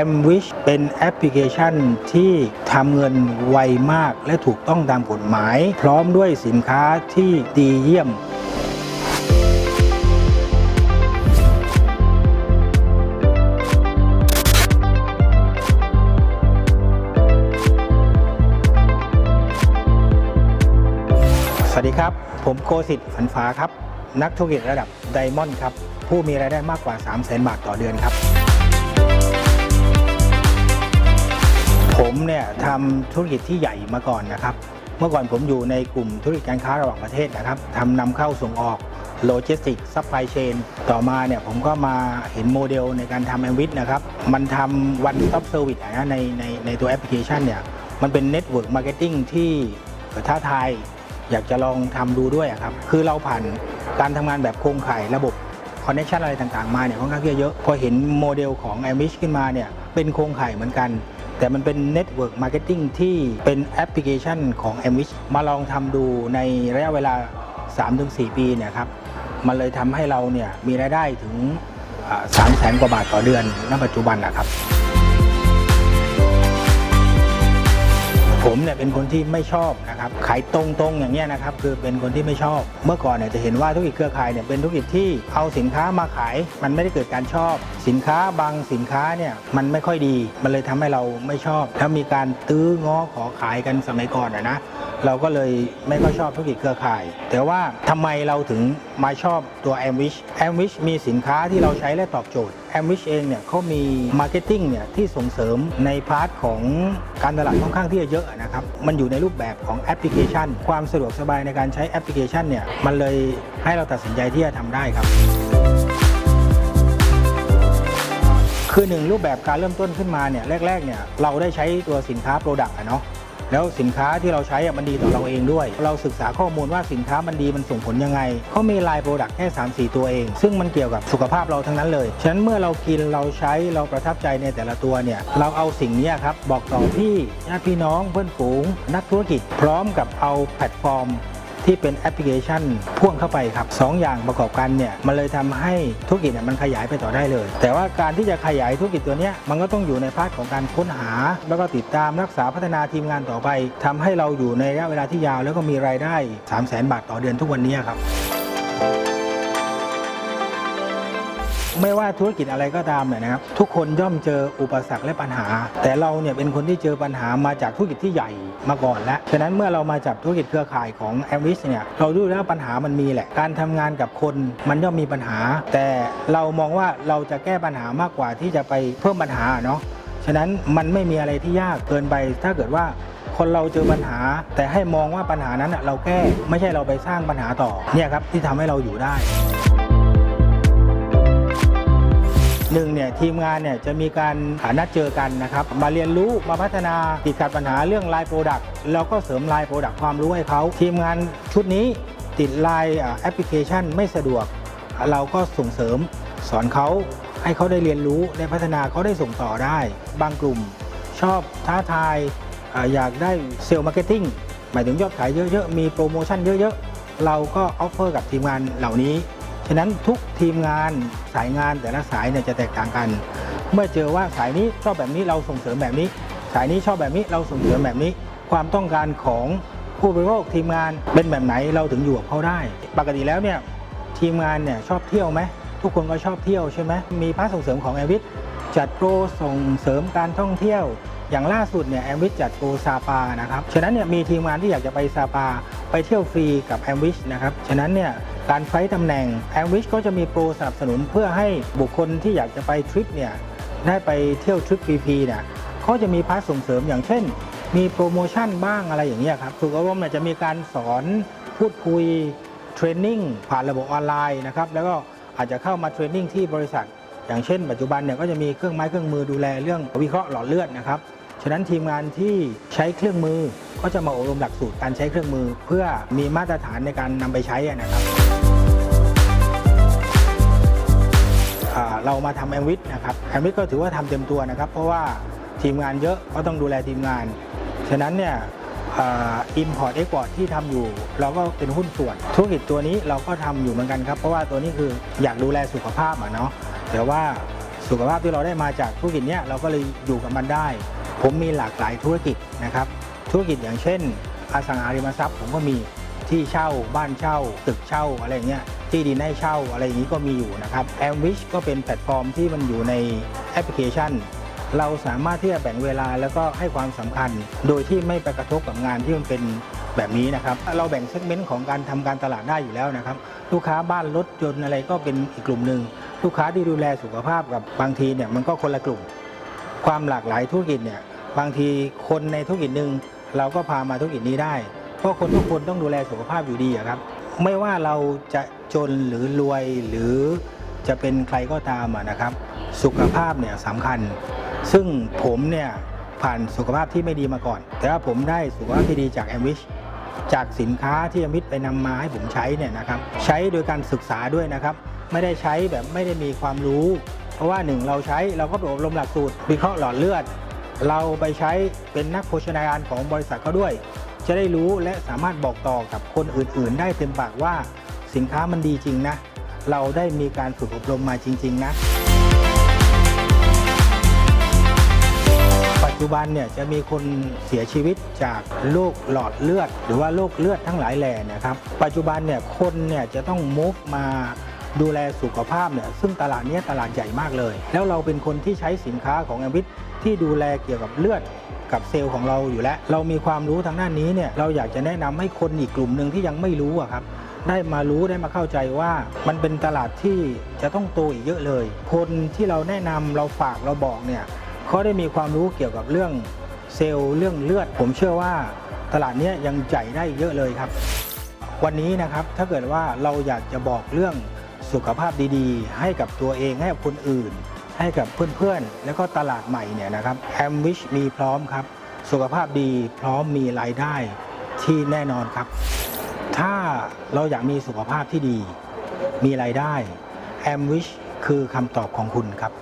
a m w i s h เป็นแอปพลิเคชันที่ทำเงินไวมากและถูกต้องตามกฎหมาย พร้อมด้วยสินค้าที่ดีเยี่ยมสวัสดีครับ ผมโกสิทธิ์ฝันฟ้าครับ นักธุรกิจระดับไดมอนด์ครับ ผู้มีรายได้มากกว่า 3 0 0 0 0 0 บาทต่อเดือนครับ ผมเนี่ยทำธุรกิจที่ใหญ่มาก่อนนะครับ เมื่อก่อนผมอยู่ในกลุ่มธุรกิจการค้าระหว่างประเทศนะครับทำนำเข้าส่งออกโลจิสติกซัพพลายเชนต่อมาเนี่ยผมก็มาเห็นโมเดลในการทำแอมวิทนะครับ มันทำวันต็อปเซอร์วิสนะในในในตัวแอปพลิเคชันเนี่ยมันเป็นเน็ตเวิร์กมาร์เก็ตติ้งที่ท้าทายอยากจะลองทำดูด้วยครับ คือเราผ่านการทำงานแบบโครงข่ายระบบคอนเน t ชันอะไรต่างๆมาเนี่ยค่อนข้างเยอะ พอเห็นโมเดลของ a m i s h ขึ้นมาเนี่ยเป็นโครงข่ายเหมือนกัน แต่มันเป็น Network Marketing ที่เป็นแอปพลิเคชันของ m w i s h มาลองทำดูในระยะเวลา 3-4 ปีเนี่ยครับมันเลยทำให้เราเนี่ยมีรายได้ถึง3แสนกว่าบาทต่อเดือนณปัจจุบันนะครับ ผมเนี่ยเป็นคนที่ไม่ชอบนะครับขายตรงๆอย่างเงี้ยนะครับคือเป็นคนที่ไม่ชอบ เมื่อก่อนเนี่ยจะเห็นว่าธุรกิจเครือข่ายเนี่ยเป็นธุรกิจที่เอาสินค้ามาขาย มันไม่ได้เกิดการชอบ สินค้าบางสินค้าเนี่ยมันไม่ค่อยดี มันเลยทำให้เราไม่ชอบแล้วมีการตื้อง้อขอขายกันสมัยก่อนอะนะเราก็เลยไม่ค่อยชอบธุรกิจเครือข่าย แต่ว่าทำไมเราถึงมาชอบตัว a m w i s h a m w i s h มีสินค้าที่เราใช้และตอบโจทย์ a m w i s h เองเนี่ยเขามีมาร์เก็ตติ้งเนี่ยที่ส่งเสริมในพาร์ทของการตลาดค่อนข้างที่จะเยอะนะครับมันอยู่ในรูปแบบของแอปพลิเคชัน ความสะดวกสบายในการใช้แอปพลิเคชันเนี่ยมันเลยให้เราตัดสินใจที่จะทำได้ครับ คือหนึ่งรูปแบบการเริ่มต้นขึ้นมาเนี่ยแรกๆเนี่ยเราได้ใช้ตัวสินค้าโปรดักต์อะเนาะ แล้วสินค้าที่เราใช้มันดีต่อเราเองด้วย เราศึกษาข้อมูลว่าสินค้ามันดีมันส่งผลยังไงเขามีไลน์โปรดักต์แค่3 4 ตัวเอง ซึ่งมันเกี่ยวกับสุขภาพเราทั้งนั้นเลยฉะนั้นเมื่อเรากินเราใช้เราประทับใจในแต่ละตัวเนี่ยเราเอาสิ่งนี้ครับบอกต่อพี่ญาติพี่น้องเพื่อนฝูง นักธุรกิจพร้อมกับเอาแพลตฟอร์ม ที่เป็นแอปพลิเคชันพ่วงเข้าไปครับสองอย่างประกอบกันเนี่ยมันเลยทำให้ธุรกิจเนี่ยมันขยายไปต่อได้เลย แต่ว่าการที่จะขยายธุรกิจตัวเนี้ยมันก็ต้องอยู่ในพาร์ทของการค้นหา แล้วก็ติดตามรักษาพัฒนาทีมงานต่อไปทำให้เราอยู่ในระยะเวลาที่ยาว แล้วก็มีรายได้ 3 0 0 0 0 0 บาทต่อเดือนทุกวันนี้ครับ ไม่ว่าธุรกิจอะไรก็ตามเนี่ยนะครับทุกคนย่อมเจออุปสรรคและปัญหา แต่เราเนี่ยเป็นคนที่เจอปัญหามาจากธุรกิจที่ใหญ่มาก่อนแล้วฉะนั้นเมื่อเรามาจับธุรกิจเครือข่ายของ a m w i s เนี่ยเราดูแล้วปัญหามันมีแหละ การทำงานกับคนมันย่อมมีปัญหา แต่เรามองว่าเราจะแก้ปัญหามากกว่าที่จะไปเพิ่มปัญหาเนาะฉะนั้นมันไม่มีอะไรที่ยากเกินไป ถ้าเกิดว่าคนเราเจอปัญหา แต่ให้มองว่าปัญหานั้นเราแก้ไม่ใช่เราไปสร้างปัญหาต่อเนี่ยครับที่ทำให้เราอยู่ได้ หนึ่งเนี่ยทีมงานเนี่ยจะมีการานัดเจอกันนะครับมาเรียนรู้มาพัฒนาติดขัดปัญหาเรื่องไลน์โปรดักต์แล้วก็เสริมไลน์โปรดักต์ความรู้ให้เขาทีมงานชุดนี้ติดไลน์แอปพลิเคชันไม่สะดวก เราก็ส่งเสริมสอนเขาให้เขาได้เรียนรู้ได้พัฒนาเขาได้ส่งต่อได้ บางกลุ่มชอบท้าทายอาอยากได้เซลล์มาร์เก็ตติ้งหมายถึงยอดขายเยอะๆ มีโปรโมชั่นเยอะๆ เราก็ออฟเฟอร์กับทีมงานเหล่านี้ ฉะนั้นทุกทีมงานสายงานแต่ละสายเนี่ยจะแตกต่างกัน เมื่อเจอว่าสายนี้ชอบแบบนี้เราส่งเสริมแบบนี้ สายนี้ชอบแบบนี้เราส่งเสริมแบบนี้ ความต้องการของผู้บริโภคทีมงานเป็นแบบไหนเราถึงอยู่กับเขาได้ ปกติแล้วเนี่ยทีมงานเนี่ยชอบเที่ยวไหมทุกคนก็ชอบเที่ยวใช่ไหมมีพาร์ทส่งเสริมของแอวิทจัดโปรส่งเสริมการท่องเที่ยว อย่างล่าสุดเนี่ยแอมวิชจัดโปรซาปานะครับฉะนั้นเนี่ยมีทีมงานที่อยากจะไปซาปาไปเที่ยวฟรีกับแอมวิชนะครับฉะนั้นเนี่ย การไฟตำแหน่งแอมวิชก็จะมีโปรสนับสนุนเพื่อให้บุคคลที่อยากจะไปทริปเนี่ยได้ไปเที่ยวทริปฟรีๆเนี่ยเขาจะมีพาร์ทส่งเสริมอย่างเช่น มีโปรโมชั่นบ้างอะไรอย่างเงี้ยครับฝึกอบรมเนี่ยจะมีการสอนพูดคุยเทรนนิ่งผ่านระบบออนไลน์นะครับแล้วก็อาจจะเข้ามาเทรนนิ่งที่บริษัท อย่างเช่น ปัจจุบันเนี่ยก็จะมีเครื่องไม้เครื่องมือดูแลเรื่องวิเคราะห์หลอดเลือดนะครับฉะนั้นทีมงานที่ใช้เครื่องมือก็จะมาอบรมหลักสูตรการใช้เครื่องมือ เพื่อมีมาตรฐานในการนำไปใช้นะครับ เรามาทำแอมวิทนะครับแอมวิทก็ถือว่าทำเต็มตัวนะครับ เพราะว่าทีมงานเยอะก็ต้องดูแลทีมงาน ฉะนั้นเนี่ยอิมพอร์ตเอ็กพอร์ตที่ทำอยู่ เราก็เป็นหุ้นส่วน ธุรกิจตัวนี้เราก็ทำอยู่เหมือนกันครับ เพราะว่าตัวนี้คืออยากดูแลสุขภาพอะเนาะแต่ว่าสุขภาพที่เราได้มาจากธุรกิจเนี้ยเราก็เลยอยู่กับมันได้ ผมมีหลากหลายธุรกิจนะครับ ธุรกิจอย่างเช่น อสังหาริมทรัพย์ผมก็มีที่เช่าบ้านเช่า ตึกเช่าอะไรเงี้ย ที่ดินให้เช่าอะไรอย่างนี้ก็มีอยู่นะครับ a m w i s h ก็เป็นแพลตฟอร์มที่มันอยู่ในแอปพลิเคชัน เราสามารถที่จะแบ่งเวลาแล้วก็ให้ความสำคัญ โดยที่ไม่ไปกระทบกับงานที่มันเป็นแบบนี้นะครับ เราแบ่งเซกเมนต์ของการทำการตลาดได้อยู่แล้วนะครับ ลูกค้าบ้านรถยนต์อะไรก็เป็นอีกกลุ่มหนึ่ง ลูกค้าที่ดูแลสุขภาพกับบางทีเนี่ยมันก็คนละกลุ่ม ความหลากหลายธุรกิจเนี่ยบางทีคนในธุรกิจหนึ่งเราก็พามาธุรกิจนี้ได้ เพราะคนทุกคนต้องดูแลสุขภาพอยู่ดีครับ ไม่ว่าเราจะ จนหรือรวยหรือจะเป็นใครก็ตามนะครับ สุขภาพเนี่ยสำคัญ ซึ่งผมเนี่ยผ่านสุขภาพที่ไม่ดีมาก่อน แต่ว่าผมได้สุขภาพที่ดีจากแอมวิชจากสินค้าที่อมิตไปนำมาให้ผมใช้เนี่ยนะครับ ใช้โดยการศึกษาด้วยนะครับ ไม่ได้ใช้แบบไม่ได้มีความรู้ เพราะว่าหนึ่งเราใช้เราก็ไปอบรมหลักสูตรวิเคราะห์หลอดเลือด เราไปใช้เป็นนักโภชนาการของบริษัทเขาด้วย จะได้รู้และสามารถบอกต่อกับคนอื่น ๆ ได้เต็มปากว่า สินค้ามันดีจริงนะ เราได้มีการฝึกอบรมมาจริง ๆ นะ ปัจจุบันเนี่ยจะมีคนเสียชีวิตจากโรคหลอดเลือด หรือว่าโรคเลือดทั้งหลายแหล่นะครับ ปัจจุบันเนี่ยคนเนี่ยจะต้อง move มาดูแลสุขภาพเนี่ยซึ่งตลาดเนี้ยตลาดใหญ่มากเลย แล้วเราเป็นคนที่ใช้สินค้าของแอมวิทที่ดูแลเกี่ยวกับเลือดกับเซลล์ของเราอยู่แล้ว เรามีความรู้ทางด้านนี้เนี่ยเราอยากจะแนะนำให้คนอีกกลุ่มหนึ่งที่ยังไม่รู้อะครับ ได้มารู้ได้มาเข้าใจว่ามันเป็นตลาดที่จะต้องโตอีกเยอะเลย คนที่เราแนะนำเราฝากเราบอกเนี่ยเขาได้มีความรู้เกี่ยวกับเรื่องเซลล์เรื่องเลือด ผมเชื่อว่าตลาดนี้ยยังใหญ่ได้เยอะเลยครับ วันนี้นะครับถ้าเกิดว่าเราอยากจะบอกเรื่องสุขภาพดีๆ ให้กับตัวเองให้กับคนอื่น ให้กับเพื่อนๆ แล้วก็ตลาดใหม่เนี่ยนะครับแอมวิชมีพร้อมครับ สุขภาพดีพร้อมมีรายได้ที่แน่นอนครับ ถ้าเราอยากมีสุขภาพที่ดี มีรายได้ Am Wish คือคำตอบของคุณครับ